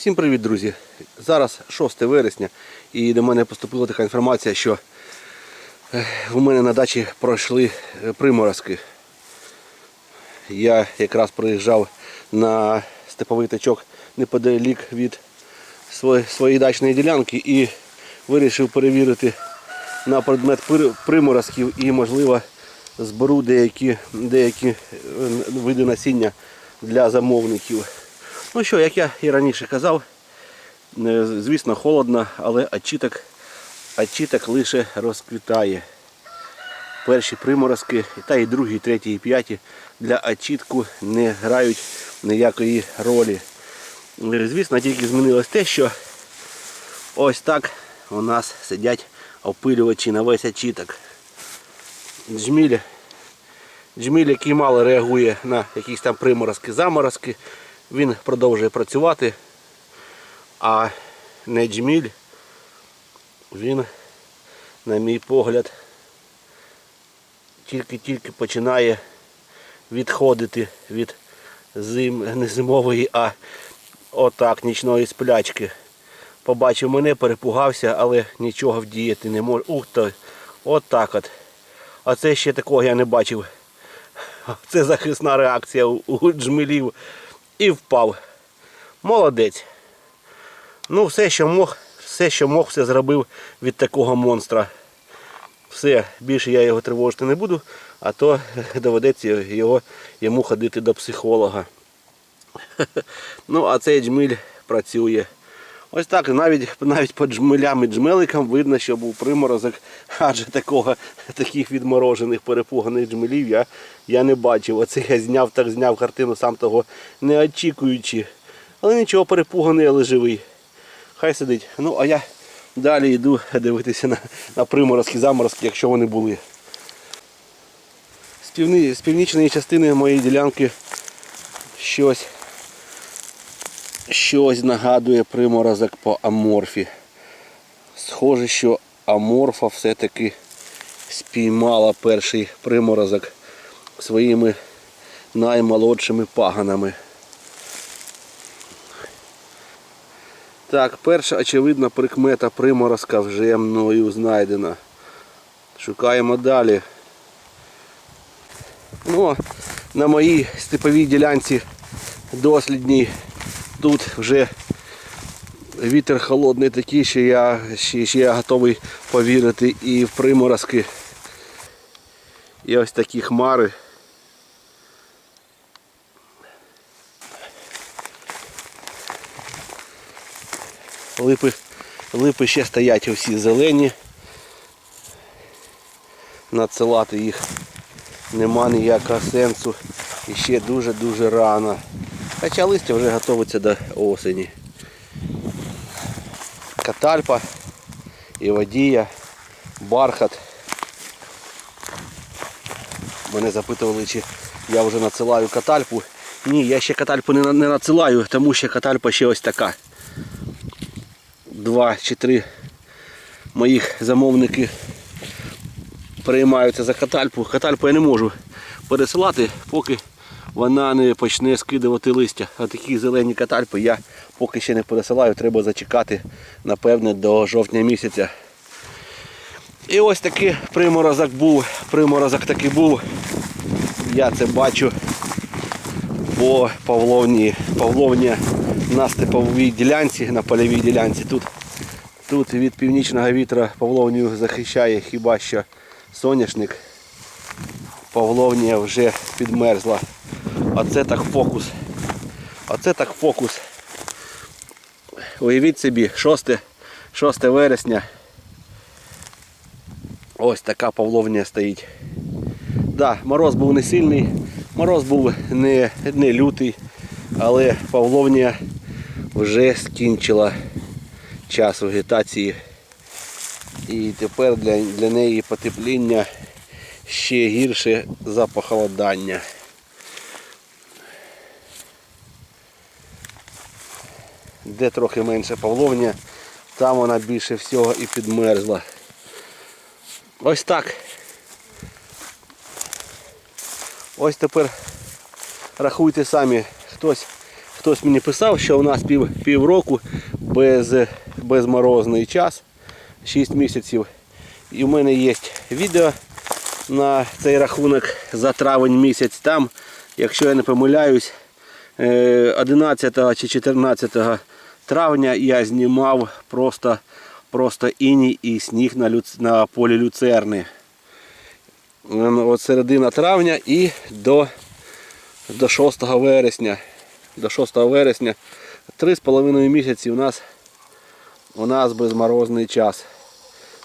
Всім привіт, друзі! Зараз 6 вересня і до мене поступила така інформація, що е, у мене на дачі пройшли е, приморозки. Я якраз приїжджав на степовий тачок неподалік від своєї, дачної ділянки і вирішив перевірити на предмет приморозків і, можливо, зберу деякі, деякі е, види насіння для замовників. Ну що, як я і раніше казав, е, звісно, холодно, але очіток, очіток лише розквітає. Перші приморозки, та і другі, треті, і п'яті для очітку не грають ніякої ролі. Е, Звісно, тільки змінилось те, що ось так у нас сидять опилювачі на весь очіток. Джміль, джміль, який мало реагує на якісь там приморозки, заморозки, він продовжує працювати, а не джміль, він, на мій погляд, тільки-тільки починає відходити від зим, не зимової, а отак, нічної сплячки. Побачив мене, перепугався, але нічого вдіяти не може. Ух ти, от от. А це ще такого я не бачив. Це захисна реакція у джмелів. І впав. Молодець. Ну, все, що мог, все, що мог, все зробив від такого монстра. Все, більше я його тривожити не буду, а то доведеться його, йому ходити до психолога. Ну, а цей джміль працює. Ось так, навіть, навіть по джмелям і джмеликам видно, що був приморозок, адже такого, таких відморожених, перепуганих джмелів я, я не бачив. Оце я зняв, так зняв картину, сам того не очікуючи. Але нічого, перепуганий, але живий. Хай сидить. Ну, а я далі йду дивитися на, на приморозки, заморозки, якщо вони були. З, півни, з північної частини моєї ділянки щось щось нагадує приморозок по аморфі. Схоже, що аморфа все-таки спіймала перший приморозок своїми наймолодшими паганами. Так, перша очевидна прикмета приморозка вже мною знайдена. Шукаємо далі. Ну, на моїй степовій ділянці дослідній тут вже вітер холодний такий, що я, що, що я готовий повірити і в приморозки. І ось такі хмари. Липи, липи ще стоять усі зелені. Надсилати їх нема ніякого сенсу. І ще дуже-дуже рано. Хоча листя вже готується до осені. Катальпа, і водія, бархат. Мене запитували, чи я вже надсилаю катальпу. Ні, я ще катальпу не, не надсилаю, тому що катальпа ще ось така. Два чи три моїх замовники переймаються за катальпу. Катальпу я не можу пересилати, поки вона не почне скидувати листя. А такі зелені катальпи я поки ще не пересилаю, треба зачекати, напевне, до жовтня місяця. І ось такий приморозок був. Приморозок таки був. Я це бачу по Павловні. Павловня на степовій ділянці, на польовій ділянці. Тут, тут від північного вітра Павловню захищає хіба що соняшник. Павловнія вже підмерзла. Оце так фокус. Оце так фокус. Уявіть собі, 6, 6 вересня. Ось така Павловнія стоїть. Да, мороз був не сильний, мороз був не, не лютий, але Павловнія вже скінчила час вегетації. І тепер для, для неї потепління ще гірше за похолодання. Де трохи менше павловня, там вона більше всього і підмерзла. Ось так. Ось тепер рахуйте самі, хтось хтось мені писав, що у нас пів, півроку без, безморозний час, 6 місяців. І в мене є відео на цей рахунок за травень місяць. Там, якщо я не помиляюсь, е, 11 чи 14 травня я знімав просто, просто іній і сніг на, люц... на полі люцерни. Ем, От середина травня і до, до 6 вересня. До 6 вересня 3,5 місяці у нас, у нас безморозний час.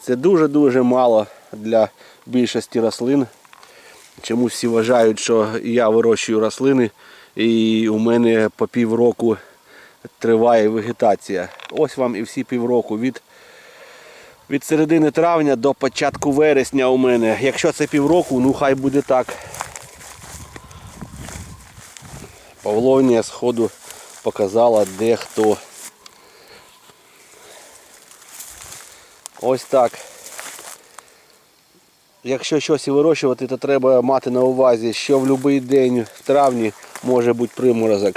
Це дуже-дуже мало для більшості рослин. Чомусь всі вважають, що я вирощую рослини і у мене по півроку триває вегетація. Ось вам і всі півроку. Від, від середини травня до початку вересня у мене. Якщо це півроку, ну хай буде так. Павловня сходу показала де хто. Ось так. Якщо щось і вирощувати, то треба мати на увазі, що в будь-який день в травні може бути приморозок,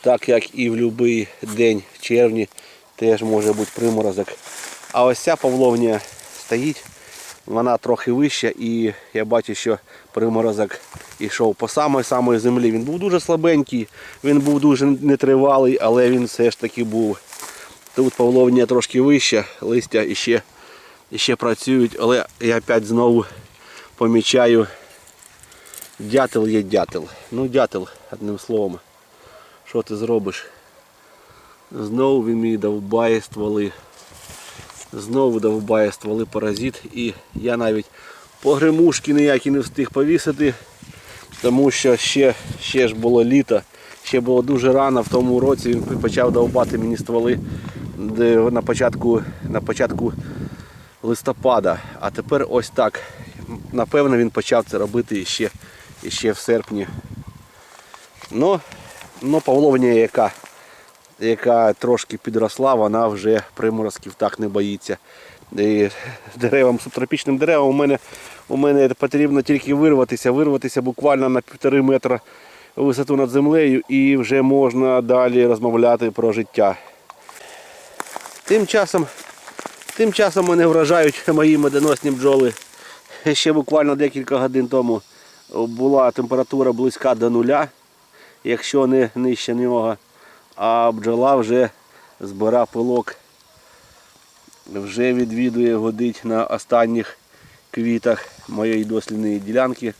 так як і в будь-який день в червні теж може бути приморозок. А ось ця павловня стоїть, вона трохи вища і я бачу, що приморозок йшов по самої самої землі. Він був дуже слабенький, він був дуже нетривалий, але він все ж таки був. Тут павловня трошки вища, листя іще, іще працюють, але я опять знову помічаю дятел є дятел. Ну дятел, одним словом. Що ти зробиш? Знову він мені довбає стволи. Знову довбає стволи паразит. І я навіть погремушки ніякі не встиг повісити, тому що ще, ще ж було літо, ще було дуже рано в тому році він почав довбати мені стволи на початку, на початку листопада. А тепер ось так. Напевно, він почав це робити іще, іще в серпні. Ну, ну павловня, яка, яка трошки підросла, вона вже приморозків так не боїться. І деревам, субтропічним деревам у мене, у мене потрібно тільки вирватися, вирватися буквально на півтори метра висоту над землею і вже можна далі розмовляти про життя. Тим часом, тим часом мене вражають мої медоносні бджоли. Ще буквально декілька годин тому була температура близька до нуля, якщо не нижче нього, а бджола вже збира пилок, вже відвідує, годить на останніх квітах моєї дослідної ділянки.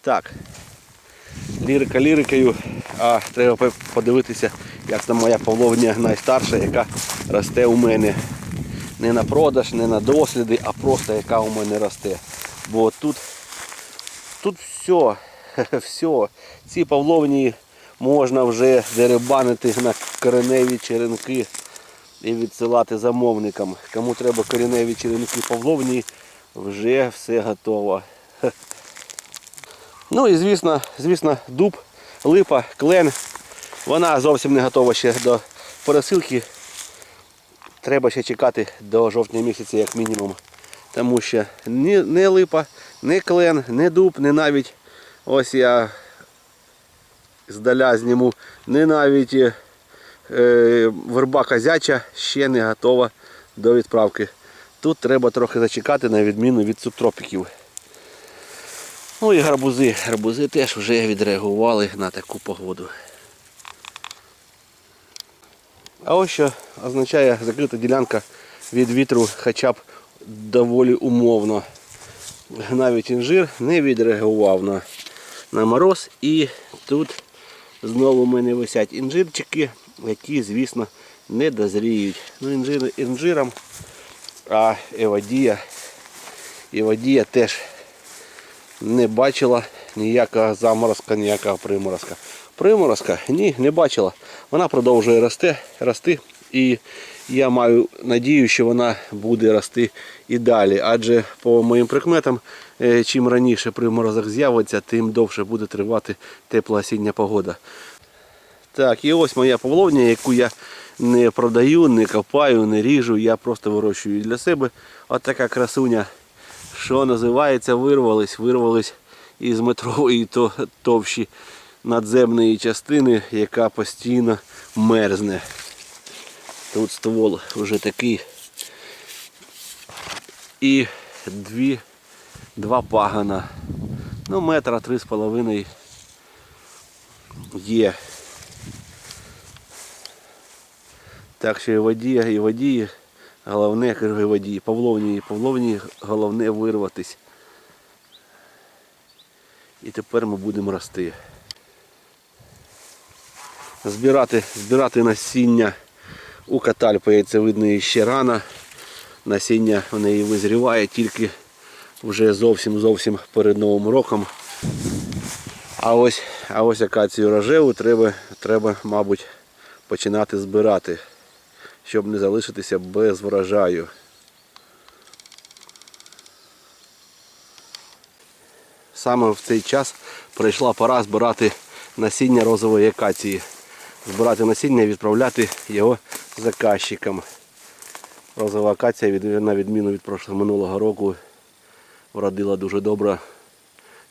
Так, лірика лірикою, а треба подивитися, як там моя павловня найстарша, яка росте у мене. Не на продаж, не на досліди, а просто яка у мене росте. Бо тут, тут все, все. Ці павловні можна вже деребанити на кореневі черенки і відсилати замовникам. Кому треба кореневі черенки павловні, вже все готово. Ну і звісно, звісно, дуб, липа, клен. Вона зовсім не готова ще до пересилки. Треба ще чекати до жовтня місяця як мінімум. Тому що ні, не липа, не клен, не дуб, не навіть ось я здаля зніму, не навіть е, верба козяча ще не готова до відправки. Тут треба трохи зачекати на відміну від субтропіків. Ну і гарбузи. Гарбузи теж вже відреагували на таку погоду. А ось що означає закрита ділянка від вітру хоча б доволі умовно. Навіть інжир не відреагував на, на мороз. І тут знову в мене висять інжирчики, які, звісно, не дозріють. Ну, інжир інжиром, а евадія, евадія теж не бачила ніякого заморозка, ніякого приморозка. Приморозка? Ні, не бачила. Вона продовжує рости, рости. І я маю надію, що вона буде рости і далі. Адже по моїм прикметам, е, чим раніше приморозок з'явиться, тим довше буде тривати тепла осіння погода. Так, і ось моя павловня, яку я не продаю, не копаю, не ріжу, я просто вирощую для себе. От така красуня, що називається, вирвались, вирвались із метрової то, товщі надземної частини, яка постійно мерзне. Тут ствол вже такий. І дві, два пагана. Ну, метра три з половиною є. Так що і водія, і водії, головне, кажу, і водії, Павловні, і Павловні, головне вирватись. І тепер ми будемо рости. Збирати, збирати насіння у катальпи, видно ще рано. Насіння в неї визріває тільки вже зовсім зовсім перед Новим роком. А ось, а ось акацію рожеву треба, треба, мабуть, починати збирати, щоб не залишитися без врожаю. Саме в цей час прийшла пора збирати насіння розової акації. Збирати насіння і відправляти його заказчикам. Розова акація, на відміну від прошлого минулого року, вродила дуже добре,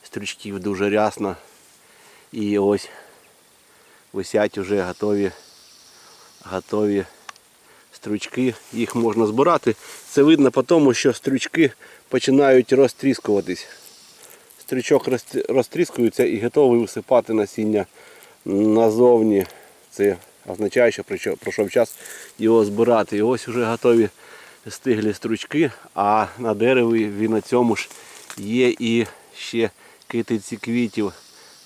стрічків дуже рясно. І ось висять вже готові, готові стручки. Їх можна збирати. Це видно по тому, що стручки починають розтріскуватись. Стрічок розт- розтріскується і готовий висипати насіння назовні. Це означає, що пройшов час його збирати. І ось вже готові стиглі стручки, а на дереві і на цьому ж є і ще китиці квітів.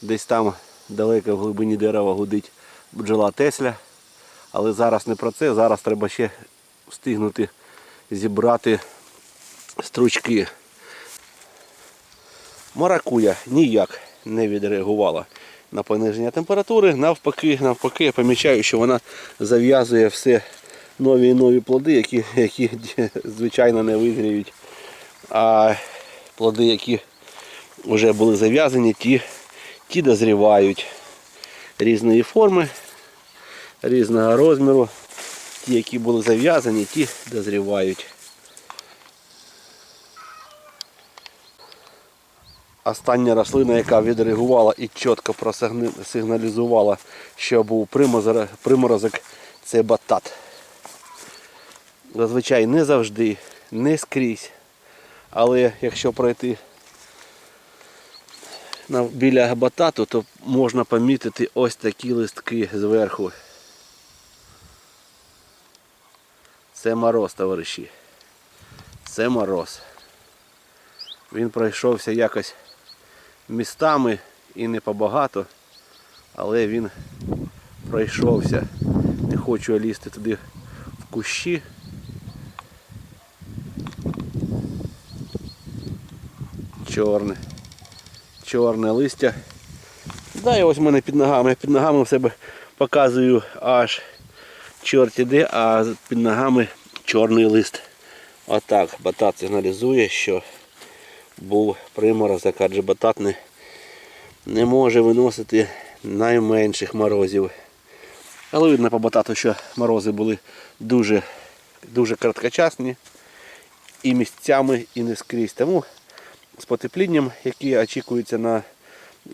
Десь там далеко в глибині дерева гудить бджола Тесля. Але зараз не про це, зараз треба ще встигнути зібрати стручки. Маракуя ніяк не відреагувала на пониження температури. Навпаки, навпаки, я помічаю, що вона зав'язує все нові і нові плоди, які, які звичайно не визріють. А плоди, які вже були зав'язані, ті, ті дозрівають різної форми, різного розміру. Ті, які були зав'язані, ті дозрівають. Остання рослина, яка відреагувала і чітко просигналізувала, що був приморозок, це батат. Зазвичай не завжди, не скрізь. Але якщо пройти біля батату, то можна помітити ось такі листки зверху. Це мороз, товариші. Це мороз. Він пройшовся якось містами і не побагато, але він пройшовся. Не хочу лізти туди в кущі. Чорне. Чорне листя. Да, і ось в мене під ногами. Я під ногами в себе показую аж чорт іде, а під ногами чорний лист. Отак батат сигналізує, що був приморозок, адже батат не, не може виносити найменших морозів. Але видно по батату, що морози були дуже, дуже короткочасні і місцями, і не скрізь. Тому з потеплінням, яке очікується на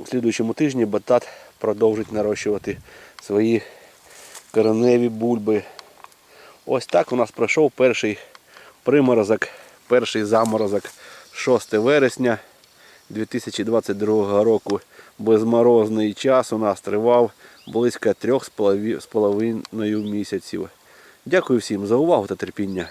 слідуючому тижні, батат продовжить нарощувати свої кореневі бульби. Ось так у нас пройшов перший приморозок, перший заморозок 6 вересня 2022 року. Безморозний час у нас тривав близько 3,5 місяців. Дякую всім за увагу та терпіння.